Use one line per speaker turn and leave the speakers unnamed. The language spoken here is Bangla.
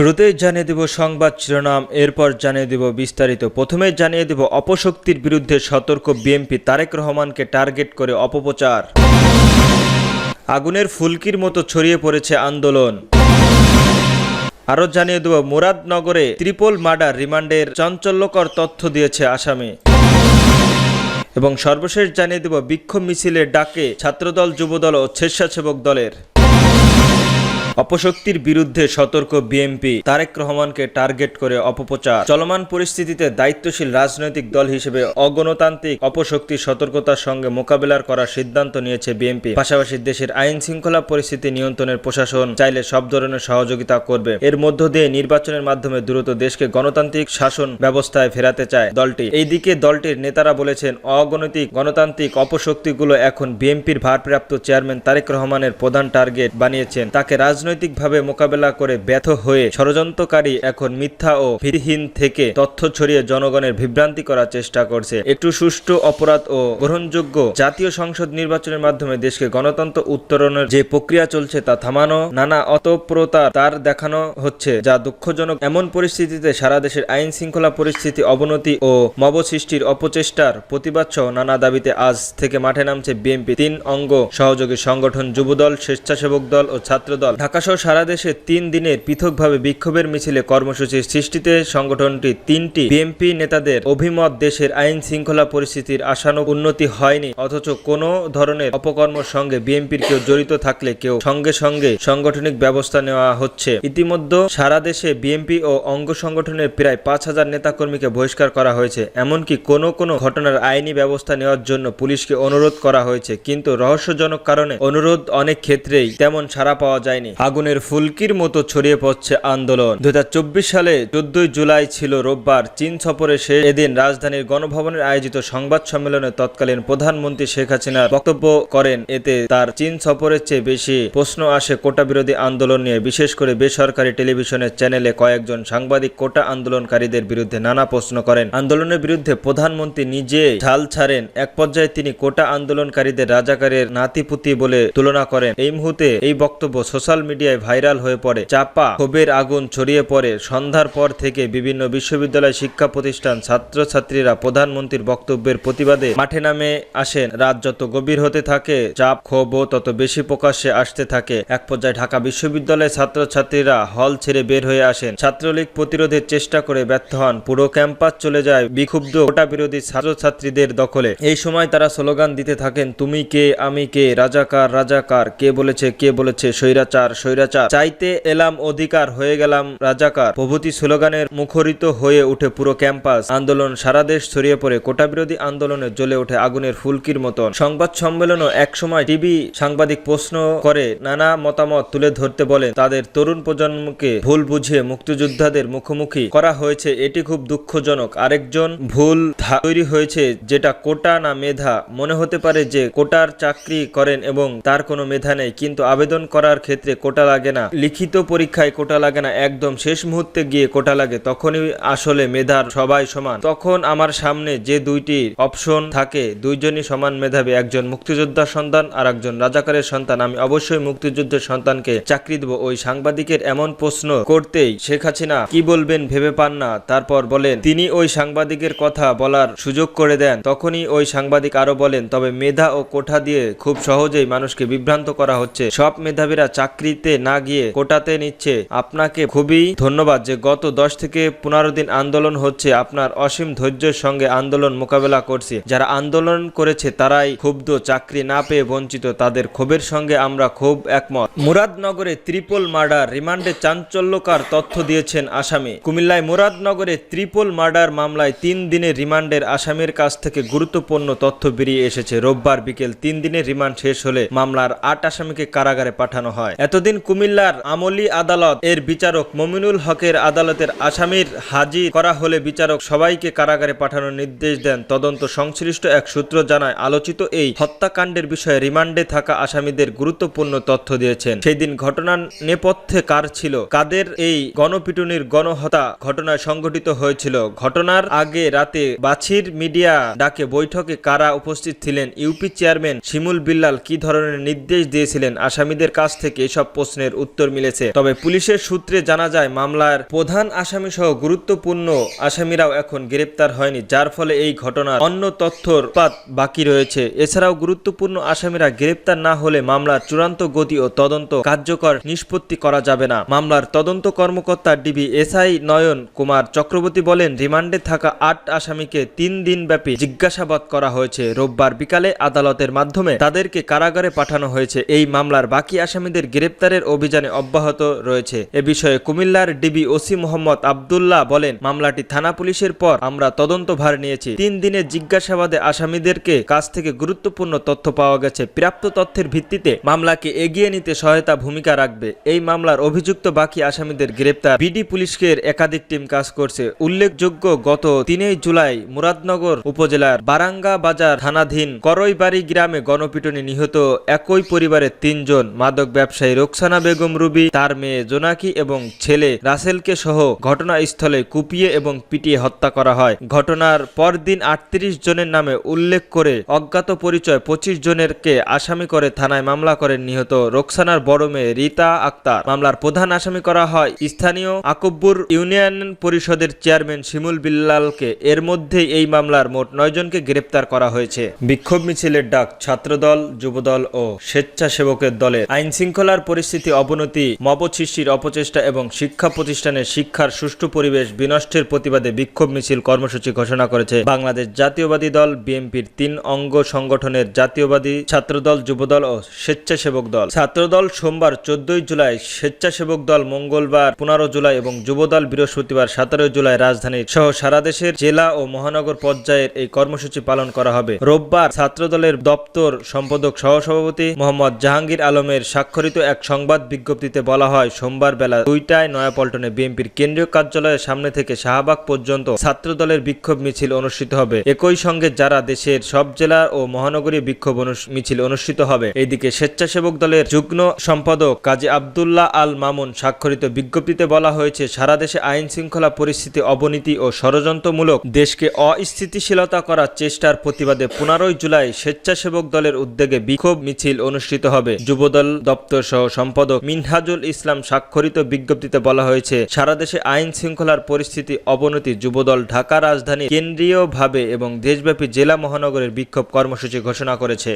শুরুতেই জানিয়ে দেব সংবাদ শিরোনাম, এরপর জানিয়ে দেব বিস্তারিত। প্রথমে জানিয়ে দেব অপশক্তির বিরুদ্ধে সতর্ক বিএনপি তারেক রহমানকে টার্গেট করে অপপ্রচার। আগুনের ফুলকির মতো ছড়িয়ে পড়েছে আন্দোলন। আরও জানিয়ে দেব মুরাদনগরে ত্রিপল মার্ডার রিমান্ডের চাঞ্চল্যকর তথ্য দিয়েছে আসামি। এবং সর্বশেষ জানিয়ে দেব বিক্ষোভ মিছিলের ডাকে ছাত্রদল, যুবদল ও স্বেচ্ছাসেবক দলের। অপশক্তির বিরুদ্ধে সতর্ক বিএনপি তারেক রহমানকে টার্গেট করে অপপ্রচার। চলমান পরিস্থিতিতে দায়িত্বশীল রাজনৈতিক দল হিসেবে অগণতান্ত্রিক অপশক্তির সতর্কতার সঙ্গে মোকাবেলার করার সিদ্ধান্ত নিয়েছে বিএনপি পাশাপাশি দেশের আইন শৃঙ্খলা পরিস্থিতি নিয়ন্ত্রণের প্রশাসন চাইলে সব ধরনের সহযোগিতা করবে। এর মধ্য দিয়ে নির্বাচনের মাধ্যমে দ্রুত দেশকে গণতান্ত্রিক শাসন ব্যবস্থায় ফেরাতে চায় দলটি। এইদিকে দলটির নেতারা বলেছেন অগণতিক গণতান্ত্রিক অপশক্তিগুলো এখন বিএনপির ভারপ্রাপ্ত চেয়ারম্যান তারেক রহমানের প্রধান টার্গেট বানিয়েছেন। তাকে রাজনৈতিকভাবে মোকাবেলা করে ব্যর্থ হয়ে ষড়যন্ত্রকারী এখন মিথ্যা ও ভিত্তিহীন থেকে তথ্য ছড়িয়ে জনগণের বিভ্রান্তি করার চেষ্টা করছে। একটু সুষ্ঠু অপরাধ ও গ্রহণযোগ্য জাতীয় সংসদ নির্বাচনের মাধ্যমে দেশকে গণতন্ত্র উত্তরণের যে প্রক্রিয়া চলছে তা থামানো, নানা অতপ্রতা তার দেখানো হচ্ছে, যা দুঃখজনক। এমন পরিস্থিতিতে সারা দেশের আইন শৃঙ্খলা পরিস্থিতি অবনতি ও মব সৃষ্টির অপচেষ্টার প্রতিবাদ সহ নানা দাবিতে আজ থেকে মাঠে নামছে বিএনপি। তিন অঙ্গ সহযোগী সংগঠন, যুবদল, স্বেচ্ছাসেবক দল ও ছাত্র দল ছাত্রদল ঢাকাসহ সারা দেশে তিন দিনের পৃথকভাবে বিক্ষোভের মিছিলে কর্মসূচির সৃষ্টিতে সংগঠনটি তিনটি বিএনপি নেতাদের অভিমত দেশের আইন শৃঙ্খলা পরিস্থিতির আশানুক উন্নতি হয়নি, অথচ কোনো ধরনের অপকর্মের সঙ্গে বিএনপির কেউ জড়িত থাকলে কেউ সঙ্গে সঙ্গে সাংগঠনিক ব্যবস্থা নেওয়া হচ্ছে। ইতিমধ্যে সারা দেশে বিএনপি ও অঙ্গ সংগঠনের প্রায় পাঁচ হাজার নেতাকর্মীকে বহিষ্কার করা হয়েছে, এমনকি কোনো কোনো ঘটনার আইনি ব্যবস্থা নেওয়ার জন্য পুলিশকে অনুরোধ করা হয়েছে, কিন্তু রহস্যজনক কারণে অনুরোধ অনেক ক্ষেত্রেই তেমন সাড়া পাওয়া যায়নি। আগুনের ফুলকির মতো ছড়িয়ে পড়ছে আন্দোলন। দুই হাজার চব্বিশ সালে চোদ্দই জুলাই ছিল রোববার। চীন সফরে সে এদিন রাজধানীর গণভবনের আয়োজিত সংবাদ সম্মেলনে তৎকালীন প্রধানমন্ত্রী শেখ হাসিনা বক্তব্য করেন। এতে তার চীন সফরের চেয়ে বেশি প্রশ্ন আসে কোটা বিরোধী আন্দোলন নিয়ে। বিশেষ করে বেসরকারি টেলিভিশনের চ্যানেলে কয়েকজন সাংবাদিক কোটা আন্দোলনকারীদের বিরুদ্ধে নানা প্রশ্ন করেন। আন্দোলনের বিরুদ্ধে প্রধানমন্ত্রী নিজে ঝাল ছাড়েন। এক পর্যায়ে তিনি কোটা আন্দোলনকারীদের রাজাকারের নাতিপুতি বলে তুলনা করেন। এই মুহূর্তে এই বক্তব্য সোশ্যাল মিডিয়ায় ভাইরাল হয়ে পড়ে। চাপা ক্ষোভের আগুন ছড়িয়ে পড়ে। সন্ধ্যার পর থেকে বিভিন্ন বিশ্ববিদ্যালয় শিক্ষা প্রতিষ্ঠান ছাত্রছাত্রীরা প্রধানমন্ত্রীর বক্তব্যের প্রতিবাদে মাঠে নামে আসেন। রাত যত গভীর হতে থাকে, চাপ, ক্ষোভ তত বেশি প্রকাশ্যে আসতে থাকে। এক পর্যায়ে ঢাকা বিশ্ববিদ্যালয়ের ছাত্রছাত্রীরা হল ছেড়ে বের হয়ে আসেন। ছাত্রলীগ প্রতিরোধের চেষ্টা করে ব্যর্থ হন। পুরো ক্যাম্পাস চলে যায় বিক্ষুব্ধ কোটা বিরোধী ছাত্রছাত্রীদের দখলে। এই সময় তারা স্লোগান দিতে থাকেন, তুমি কে, আমি কে? রাজাকার রাজাকার। কে বলেছে কে বলেছে? স্বৈরাচার স্বৈরাচার। চাইতে এলাম অধিকার, হয়ে গেলাম রাজাকার। প্রভৃতি স্লোগানের মুখরিত হয়ে উঠে পুরো ক্যাম্পাস। আন্দোলন সারা দেশ ছড়িয়ে পড়ে। কোটা বিরোধী আন্দোলনে জ্বলে ওঠে আগুনের ফুলকির মতন। সংবাদ সম্মেলনও একসময় টিভি সাংবাদিক প্রশ্ন করে, নানা মতামত তুলে ধরতে বলেন। তাদের তরুণ প্রজন্মকে ভুল বুঝিয়ে মুক্তিযোদ্ধাদের মুখোমুখি করা হয়েছে। এটি খুব দুঃখজনক। আরেকজন ভুল তৈরি হয়েছে, যেটা কোটা না মেধা। মনে হতে পারে যে কোটার চাকরি করেন এবং তার কোনো মেধা নেই, কিন্তু আবেদন করার ক্ষেত্রে কোটা লাগে না। লিখিত পরীক্ষায় কোটা লাগে না। একদম শেষ মুহূর্তে গিয়ে কোটা লাগে। তখনই আসলে মেধার সবাই সমান। তখন আমার সামনে যে দুইটি অপশন থাকে, দুইজনই সমান মেধাবী। একজন মুক্তিযোদ্ধার সন্তান আর একজন রাজাকারের সন্তান। আমি অবশ্যই মুক্তিযুদ্ধের সন্তানকে চাকরি দেব। ওই সাংবাদিকের এমন প্রশ্ন করতেই শেখ হাসিনা কি বলবেন ভেবে পান না। তারপর বলেন, তিনি ওই সাংবাদিকের কথা বলার সুযোগ করে দেন। তখনই ওই সাংবাদিক আরও বলেন, তবে মেধা ও কোঠা দিয়ে খুব সহজেই মানুষকে বিভ্রান্ত করা হচ্ছে। সব মেধাবীরা চাকরিতে না গিয়ে কোটাতে নিচ্ছে। আপনাকে খুবই ধন্যবাদ যে গত দশ থেকে পনেরো দিন আন্দোলন হচ্ছে। আপনার অসীম ধৈর্যের সঙ্গে আন্দোলন মোকাবেলা করছে। যারা আন্দোলন করেছে, তারাই ক্ষুব্ধ, চাকরি না পেয়ে বঞ্চিত। তাদের ক্ষোভের সঙ্গে আমরা খুব একমত। মুরাদনগরে ত্রিপল মার্ডার রিমান্ডে চাঞ্চল্যকার তথ্য দিয়েছেন আসামি। কুমিল্লায় মুরাদনগরে ত্রিপল মার্ডার মামলায় তিন দিনের রিমান্ডের আসামির কাছ থেকে গুরুত্বপূর্ণ তথ্য বেরিয়ে এসেছে। রোববার বিকেল তিন দিনের রিমান্ড শেষ হলে মামলার আট আসামিকে কারাগারে পাঠানো হয়। এতদিন কুমিল্লার আমলি আদালত এর বিচারক মমিনুল হকের আদালতের আসামির হাজির করা হলে বিচারক সবাইকে কারাগারে পাঠানোর নির্দেশ দেন, তদন্ত সংশ্লিষ্ট এক সূত্র জানায়। আলোচিত এই হত্যাকাণ্ডের বিষয়ে রিমান্ডে থাকা আসামিদের গুরুত্বপূর্ণ তথ্য দিয়েছেন। সেই দিন ঘটনার নেপথ্যে কার ছিল? কাদের এই গণপিটুনির গণহত্যা ঘটনায় সংঘটিত হয়েছিল? ঘটনার আগে রাতে বাছির মিডিয়া ডাকে বৈঠকে কারা উপস্থিত ছিলেন? ইউপি চেয়ারম্যান শিমুল বিল্লাল কি ধরনের নির্দেশ দিয়েছিলেন? আসামিদের কাছ থেকে এসব প্রশ্নের উত্তর মিলেছে। তবে পুলিশের সূত্রে জানা যায়, মামলার প্রধান আসামি সহ গুরুত্বপূর্ণ আসামিরাও এখন গ্রেপ্তার হয়নি, যার ফলে এই ঘটনার অন্য তথ্যর পাত বাকি রয়েছে। এছাড়াও গুরুত্বপূর্ণ আসামিরা গ্রেপ্তার না হলে মামলার চূড়ান্ত গতি ও তদন্ত কার্যকর নিষ্পত্তি করা যাবে না। মামলার তদন্ত কর্মকর্তা ডিবি এসআই নয়ন কুমার চক্রবর্তী বলেন, রিমান্ডে থাকা আট আসামিকে তিন দিন ব্যাপী জিজ্ঞাসাবাদ করা হয়েছে। রোববার বিকালে আদালতের মাধ্যমে তাদেরকে কারাগারে পাঠানো হয়েছে। এই মামলার বাকি আসামিদের গ্রেপ্তারের অভিযানে অব্যাহত রয়েছে। এ বিষয়ে কুমিল্লার ডিবি ওসি মোহাম্মদ আবদুল্লাহ বলেন, মামলাটি থানা পুলিশের পর আমরা তদন্তভার নিয়েছি। তিন দিনের জিজ্ঞাসাবাদে আসামিদেরকে কাছ থেকে গুরুত্বপূর্ণ তথ্য পাওয়া গেছে। প্রাপ্ত তথ্যের ভিত্তিতে মামলাকে এগিয়ে নিতে সহায়তা ভূমিকা রাখবে। এই মামলার অভিযুক্ত বাকি আসামিদের গ্রেপ্তার। বিডি পুলিশকে একাধিক টিম কাজ করছে। উল্লেখযোগ্য, গত তিনই জুলাই মুরাদনগর উপজেলার বারাঙ্গা বাজার থানাধীন করইবাড়ি গ্রামে গণপিটনে নিহত একই পরিবারের তিনজন মাদক ব্যবসায়ী রোকসানা বেগম রুবি, তার মেয়ে জোনাকি এবং ছেলে রাসেলকে সহ ঘটনাস্থলে কুপিয়ে এবং পিটিয়ে হত্যা করা হয়। ঘটনার পরদিন আটত্রিশ জনের নামে উল্লেখ করে অজ্ঞাত পরিচয় পঁচিশ জনেরকে আসামি করে থানায় মামলা করেন নিহত রোকসানার বড় মেয়ে রীতা আক্তার। মামলার প্রধান আসামি করা হয় স্থানীয় আকব্বুর ইউনিয়ন পরিষদের চেয়ারম্যান শিমুল বিল্লালকে। এর মধ্যেই এই মামলার মোট নয় জনকে গ্রেপ্তার করা হয়েছে। বিক্ষোভ মিছিলের ডাক ছাত্রদল, যুবদল ও স্বেচ্ছাসেবকের দলের আইন শৃঙ্খলার পরিস্থিতি অবনতি মব সৃষ্টির অপচেষ্টা এবং শিক্ষা প্রতিষ্ঠানের শিক্ষার সুষ্ঠু পরিবেশ বিনষ্টের প্রতিবাদে বিক্ষোভ মিছিল কর্মসূচি ঘোষণা করেছে বাংলাদেশ জাতীয়বাদী দল, বিএনপির তিন অঙ্গ সংগঠনের জাতীয়বাদী ছাত্রদল, যুবদল ও স্বেচ্ছাসেবক দল। ছাত্রদল সোমবার চোদ্দই জুলাই স্বেচ্ছাসেবক দল মঙ্গলবার পনেরো জুলাই এবং যুবদল বৃহস্পতিবার সতেরোই জুলাই রাজধানীর সহ সারা দেশের জেলা ও মহানগর পর্যায়ের এই কর্মসূচি পালন করা হবে। রোববার ছাত্রদলের দপ্তর সম্পাদক সহসভাপতি মোহাম্মদ জাহাঙ্গীর আলমের স্বাক্ষরিত এক সংবাদ বিজ্ঞপ্তিতে বলা হয়, সোমবার বেলা দুইটায় নয়াপল্টনে বিএনপির কেন্দ্রীয় কার্যালয়ের সামনে থেকে শাহবাগ পর্যন্ত ছাত্রদলের বিক্ষোভ মিছিল অনুষ্ঠিত হবে। একই সঙ্গে যারা দেশের সব জেলা ও মহানগরী বিক্ষোভ মিছিল অনুষ্ঠিত হবে, এদিকে স্বেচ্ছাসেবক দলের যুগ্ম সম্পাদক কাজী আবদুল্লাহ আল মামুন স্বাক্ষরিত বিজ্ঞপ্তিতে বলা হয়েছে, সারা দেশে আইন শৃঙ্খলা পরিস্থিতি অবনতি ও ষড়যন্ত্রমূলক, দেশকে অস্থিতিশীলতা করার চেষ্টার প্রতিবাদে পনেরোই জুলাই স্বেচ্ছাসেবক দলের উদ্যোগে বিক্ষোভ মিছিল অনুষ্ঠিত হবে। যুবদল দপ্তর সহ সম্পাদক মিনহাজুল ইসলাম স্বাক্ষরিত বিজ্ঞপ্তিতে বলা হয়েছে, সারা দেশে আইন শৃঙ্খলার পরিস্থিতি অবনতি যুবদল ঢাকা রাজধানী কেন্দ্রীয়ভাবে এবং দেশব্যাপী জেলা মহানগরের বিক্ষোভ কর্মসূচি ঘোষণা করেছে।